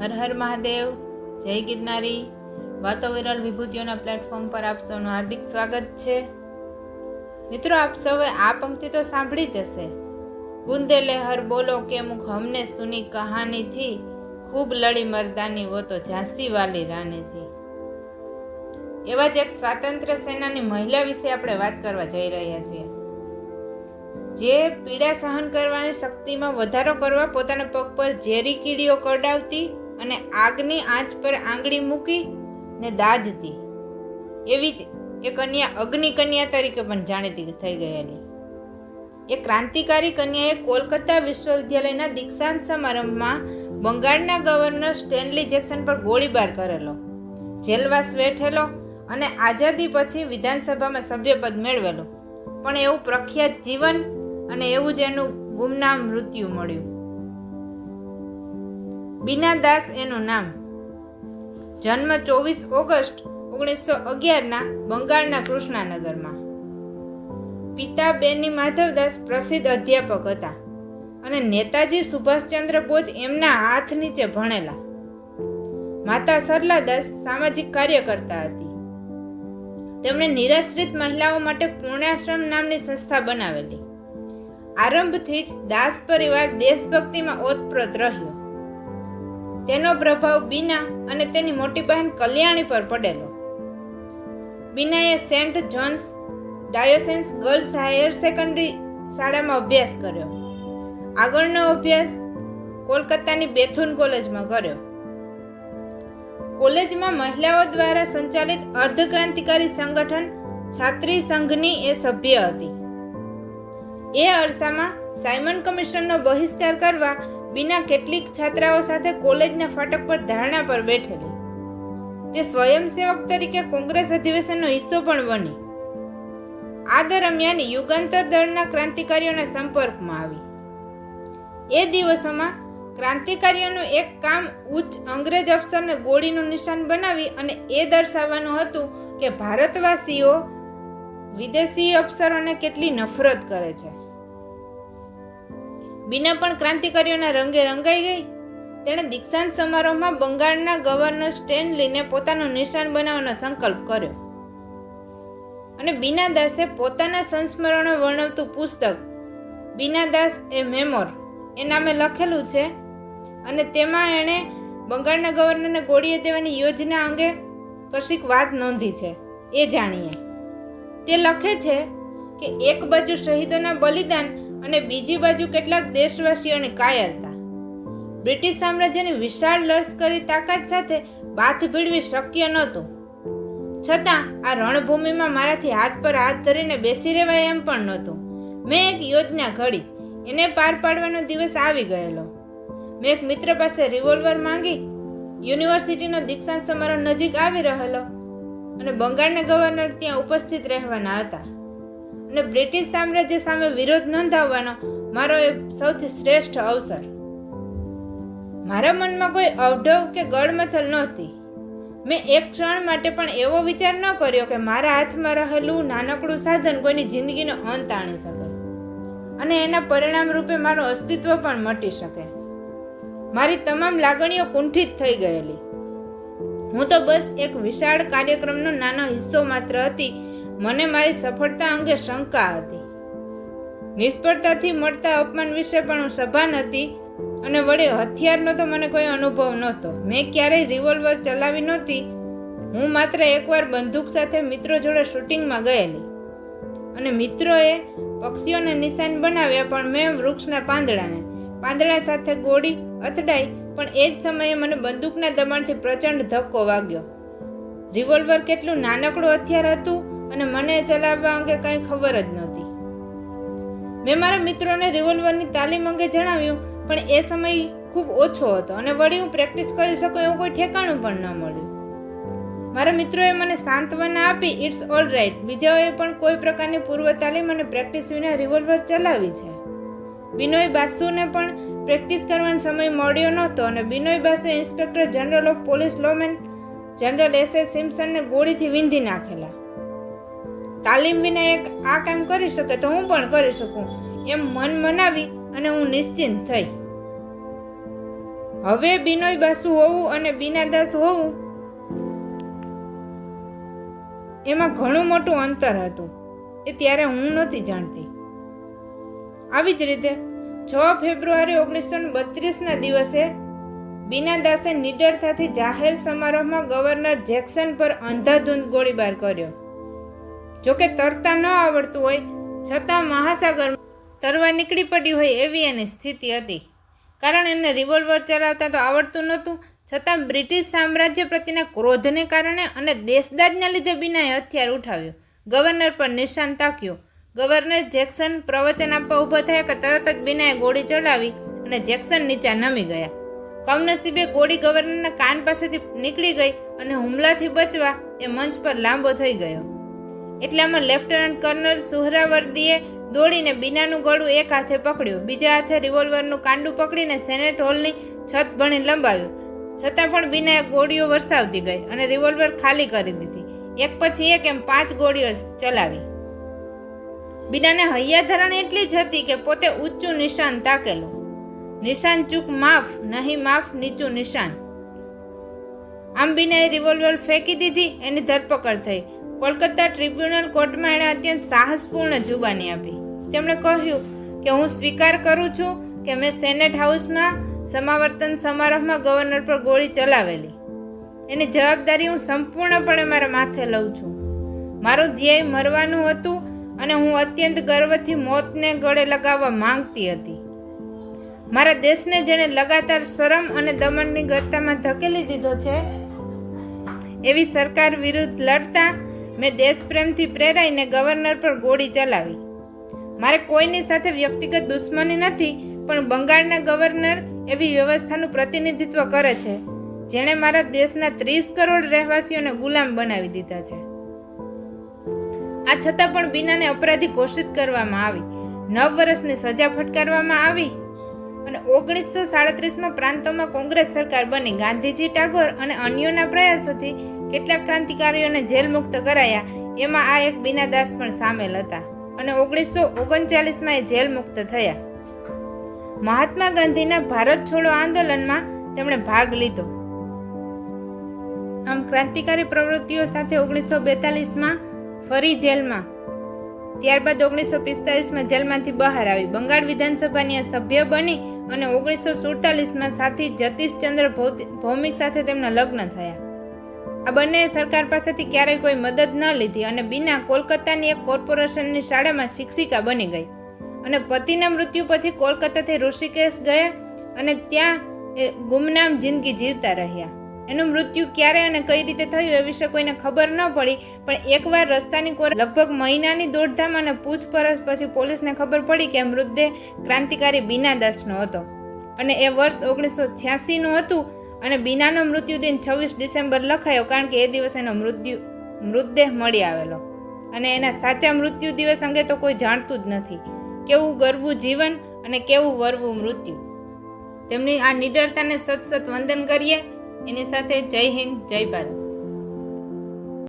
હર હર મહાદેવ, જય ગિરનારી. વાતો વિરલ વિભૂતિઓના પ્લેટફોર્મ પર આપ સૌનું હાર્દિક સ્વાગત છે. મિત્રો, આપ સૌએ આ પંક્તિ તો સાંભળી જ હશે. બુંદેલે હર બોલો કે મુખ હમને સુની કહાનીથી, ખૂબ લડી મરદાની વો તો ઝાંસી વાલી રાણીથી. એવા જ એક સ્વાતંત્ર્ય સેનાની મહિલા વિશે આપણે વાત કરવા જઈ રહ્યા છીએ. જે પીડા સહન કરવાની શક્તિમાં વધારો કરવા પોતાના પગ પર ઝેરી કીડીઓ કરડાવતી અને આગની આંચ પર આંગળી મૂકી ને દાજતી. એવી જ એ કન્યા અગ્નિ કન્યા તરીકે પણ જાણીતી થઈ ગયેલી એ ક્રાંતિકારી કન્યાએ કોલકાતા વિશ્વવિદ્યાલયના દીક્ષાંત સમારંભમાં બંગાળના ગવર્નર સ્ટેનલી જેક્સન પર ગોળીબાર કરેલો, જેલવાસ વેઠેલો અને આઝાદી પછી વિધાનસભામાં સભ્યપદ મેળવેલું. પણ એવું પ્રખ્યાત જીવન અને એવું જ એનું ગુમનામ મૃત્યુ મળ્યું. બીના દાસ એનું નામ. જન્મ ચોવીસ ઓગસ્ટ ઓગણીસો અગિયારના બંગાળના કૃષ્ણાનગરમાં. પિતા બેની માધવદાસ પ્રસિદ્ધ અધ્યાપક હતા અને નેતાજી સુભાષચંદ્ર બોઝ એમના હાથ નીચે ભણેલા. માતા સરલાદાસ સામાજિક કાર્યકર્તા હતી. તેમણે નિરાશ્રિત મહિલાઓ માટે પૂર્ણાશ્રમ નામની સંસ્થા બનાવેલી. આરંભથી જ દાસ પરિવાર દેશભક્તિમાં ઓતપ્રોત રહ્યો. તેનો પ્રભાવ બીના અને તેની મોટી બહેન કલ્યાણી પર પડેલો. બીનાએ Saint John's Diocesan girls higher secondary શાળામાં અભ્યાસ કર્યો. આગળનો અભ્યાસ કોલકાતાની બેથુન કોલેજમાં કર્યો. કોલેજમાં મહિલાઓ દ્વારા સંચાલિત અર્ધક્રાંતિકારી સંગઠન છાત્રી સંઘની એ સભ્ય હતી. એ અરસામાં સાયમન કમિશનનો બહિષ્કાર કરવા બીના કેટલીક છાત્રાઓ સાથે કોલેજના ફાટક પર ધારણા પર બેઠેલી. તે સ્વયંસેવક તરીકે કોંગ્રેસ અધિવેશનનો હિસ્સો પણ બની. આ દરમિયાન યુગાંતર દળના ક્રાંતિકારીઓના સંપર્કમાં આવી. એ દિવસોમાં ક્રાંતિકારીઓનું એક કામ ઉચ્ચ અંગ્રેજ અફસરને ગોળીનું નિશાન બનાવી અને એ દર્શાવવાનું હતું કે ભારતવાસીઓ વિદેશી અફસરોને કેટલી નફરત કરે છે. બીના પણ ક્રાંતિકારીઓના રંગે રંગાઈ ગઈ. તેણે દીક્ષાંત સમારોહમાં બંગાળના ગવર્નર સ્ટેનલીને પોતાનું નિશાન બનાવવાનો સંકલ્પ કર્યો. અને બીના દાસે પોતાના સંસ્મરણો વર્ણવતું પુસ્તક, બીના દાસ એ મેમોર, એ નામે લખેલું છે. અને તેમાં એણે બંગાળના ગવર્નરને ગોળીએ દેવાની યોજના અંગે કશીક વાત નોંધી છે. એ જાણીએ. તે લખે છે કે એક બાજુ શહીદોના બલિદાન અને બીજી બાજુ કેટલાક દેશવાસીઓને કાયરતા બ્રિટિશ સામ્રાજ્યની વિશાળ લશ્કરી તાકાત સાથે બાથ ભીડવી શક્ય નહોતું. છતાં આ રણભૂમિમાં મારાથી હાથ પર હાથ ધરીને બેસી રહેવાય એમ પણ નહોતું. મેં એક યોજના ઘડી. એને પાર પાડવાનો દિવસ આવી ગયેલો. મેં એક મિત્ર પાસે રિવોલ્વર માંગી. યુનિવર્સિટીનો દીક્ષાંત સમારોહ નજીક આવી રહેલો. અને બંગાળના ગવર્નર ત્યાં ઉપસ્થિત રહેવાના હતા. અને બ્રિટિશ સામ્રાજ્ય સામે વિરોધ નોંધાવવાનો મારો એ સૌથી શ્રેષ્ઠ અવસર. મારા મનમાં કોઈ અવઢવ કે ગળમથલ નહોતી. મેં એક ક્ષણ માટે પણ એવો વિચાર ન કર્યો કે મારા હાથમાં રહેલું નાનકડું સાધન કોઈની જિંદગીનો અંત આણી શકે અને એના પરિણામ રૂપે મારું અસ્તિત્વ પણ મટી શકે. મારી તમામ લાગણીઓ કુંઠિત થઈ ગયેલી. હું તો બસ એક વિશાળ કાર્યક્રમનો નાનો હિસ્સો માત્ર હતી મને મારી સફળતા અંગે શંકા હતી. નિષ્ફળતાથી મળતા અપમાન વિશે પણ હું સભાન હતી અને વળી હથિયારનો તો મને કોઈ અનુભવ નહોતો. મેં ક્યારેય રિવોલ્વર ચલાવી નહોતી. હું માત્ર એકવાર બંદૂક સાથે મિત્રો જોડે શૂટિંગમાં ગયેલી. અને મિત્રોએ પક્ષીઓને નિશાન બનાવ્યા, પણ મેં વૃક્ષના પાંદડાને, પાંદડા સાથે ગોળી અથડાઈ, પણ એ જ સમયે મને બંદૂકના દબાણથી પ્રચંડ ધક્કો વાગ્યો. રિવોલ્વર કેટલું નાનકડું હથિયાર હતું અને મને ચલાવવા અંગે કંઈ ખબર જ નહોતી. મેં મારા મિત્રોને રિવોલ્વરની તાલીમ અંગે જણાવ્યું, પણ એ સમય ખૂબ ઓછો હતો અને વળી હું પ્રેક્ટિસ કરી શકું એવું કોઈ ઠેકાણું પણ ન મળ્યું. મારા મિત્રોએ મને સાંત્વના આપી ઇટ્સ ઓલ રાઇટ બીજાઓએ પણ કોઈ પ્રકારની પૂર્વ તાલીમ અને પ્રેક્ટિસ વિના રિવોલ્વર ચલાવી છે. બિનોય બાસુને પણ પ્રેક્ટિસ કરવાનો સમય મળ્યો નહોતો અને Binoy Basu inspector general of police Lowman general S S સિમ્સનને ગોળીથી વીંધી નાખેલા. તાલીમ વિના એક આ કામ કરી શકે તો હું પણ કરી શકું. એમ મન મનાવી અને હું નિશ્ચિંત થઈ. હવે બિનોય બાસુ હોવું અને બીનાદાસ હોવું એમાં ઘણું મોટું અંતર હતું. એ ત્યારે હું નહોતી જાણતી. આવી જ રીતે છ ફેબ્રુઆરી ઓગણીસો બત્રીસના દિવસે બીનાદાસે નિડરતાથી જાહેર સમારોહમાં ગવર્નર જેક્સન પર અંધાધૂંધ ગોળીબાર કર્યો. જોકે તરતા ન આવડતું હોય, છતાં મહાસાગર તરવા નીકળી પડી હોય એવી એની સ્થિતિ હતી. કારણ એને રિવોલ્વર ચલાવતા તો આવડતું નહોતું, છતાં બ્રિટિશ સામ્રાજ્ય પ્રત્યેના ક્રોધને કારણે અને દેશદાજના લીધે બિનાએ હથિયાર ઉઠાવ્યું. ગવર્નર પર નિશાન તાક્યું. ગવર્નર જેક્સન પ્રવચન આપવા ઊભા થયા કે તરત જ બિનાએ ગોળી ચલાવી અને જેક્સન નીચે નમી ગયા. કમનસીબે ગોળી ગવર્નરના કાન પાસેથી નીકળી ગઈ અને હુમલાથી બચવા એ મંચ પર લાંબો થઈ ગયો. એટલામાં લેફ્ટનન્ટ કર્નલ સુહરાવર્દીએ દોડીને બીનાનું ગળું એક હાથે પકડ્યું. બીજા હાથે રિવોલ્વરનું કાંડું પકડીને સેનેટ હોલની છત ભણી લંબાવ્યું. છતાં પણ બીનાએ ગોળીઓ વરસાવતી ગઈ અને રિવોલ્વર ખાલી કરી દીધી. એક પછી એક એમ પાંચ ગોળીઓ ચલાવી. બીનાને હૈયાધરણ એટલી જ હતી કે પોતે ઊંચું નિશાન તાકેલું. નિશાન ચૂક માફ, નહીં માફ, નીચું નિશાન. આમ બીનાએ રિવોલ્વર ફેંકી દીધી, એની ધરપકડ થઈ. કોલકાતા ટ્રિબ્યુનલ કોર્ટમાં એણે અત્યંત સાહસપૂર્ણ જુબાની આપી. તેમણે કહ્યું કે હું સ્વીકાર કરું છું કે મેં સેનેટ હાઉસમાં સમાવર્તન સમારોહમાં ગવર્નર પર ગોળી ચલાવેલી. એની જવાબદારી હું સંપૂર્ણપણે મારા માથે લઉં છું. મારું ધ્યેય મરવાનું હતું અને હું અત્યંત ગર્વથી મોતને ગળે લગાવવા માંગતી હતી. મારા દેશને જેણે લગાતાર શરમ અને દમણની ગર્તામાં ધકેલી દીધો છે, એવી સરકાર વિરુદ્ધ લડતા મેં દેશપ્રેમથી પ્રેરાઈને ગવર્નર પર ગોળી ચલાવી. મારે કોઈની સાથે વ્યક્તિગત દુશ્મની નથી, પણ બંગાળના ગવર્નર એવી વ્યવસ્થાનું પ્રતિનિધિત્વ કરે છે, જેણે મારા દેશના ત્રીસ કરોડ રહેવાસીઓને ગુલામ બનાવી દીધા છે. આ છતાં પણ બીનાને અપરાધી ઘોષિત કરવામાં આવી. નવ વર્ષની સજા ફટકારવામાં આવી અને ઓગણીસો સાડત્રીસમાં પ્રાંતોમાં કોંગ્રેસ સરકાર બની. ગાંધીજી ટાગોર અને અન્યોના પ્રયાસોથી કેટલાક ક્રાંતિકારીઓને જેલ મુક્ત કરાયા, એમાં આ એક બીનાદાસ પણ સામેલ હતા અને ઓગણીસો ઓગણચાલીસમાં એ જેલ મુક્ત થયા. મહાત્મા ગાંધીના ભારત છોડો આંદોલનમાં તેમણે ભાગ લીધો. આમ ક્રાંતિકારી પ્રવૃત્તિઓ સાથે ઓગણીસો બેતાલીસમાં ફરી જેલમાં. ત્યારબાદ ઓગણીસો પિસ્તાલીસમાં જેલમાંથી બહાર આવી. બંગાળ વિધાનસભાની સભ્ય બની અને ઓગણીસો સુડતાલીસમાં સાથી જતીશચંદ્ર ભૌમિક સાથે તેમના લગ્ન થયા. આ બંને સરકાર પાસેથી ક્યારેય કોઈ મદદ ન લીધી અને બીના કોલકાતાની એક કોર્પોરેશનની શાળામાં શિક્ષિકા બની ગઈ. અને પતિના મૃત્યુ પછી કોલકાતાથી ઋષિકેશ ગયા અને ત્યાં એ ગુમનામ જિંદગી જીવતા રહ્યા. એનું મૃત્યુ ક્યારે અને કઈ રીતે થયું એ વિશે કોઈને ખબર ન પડી, પણ એકવાર રસ્તાની કોર લગભગ મહિનાની દોડધામ અને પૂછપરછ પછી પોલીસને ખબર પડી કે મૃતદેહ ક્રાંતિકારી બીના દાસનો હતો. અને એ વર્ષ ઓગણીસો છ્યાસીનું હતું અને બીનાનો મૃત્યુદિન છવ્વીસ ડિસેમ્બર લખાયો કારણ કે એ દિવસ એનો મૃત્યુ, મૃતદેહ મળી આવેલો. અને એના સાચા મૃત્યુ દિવસ અંગે તો કોઈ જાણતું જ નથી. કેવું ગરવું જીવન અને કેવું વરવું મૃત્યુ. તેમની આ નિડરતાને સત સત વંદન કરીએ. એની સાથે જય હિન્દ, જય ભારત.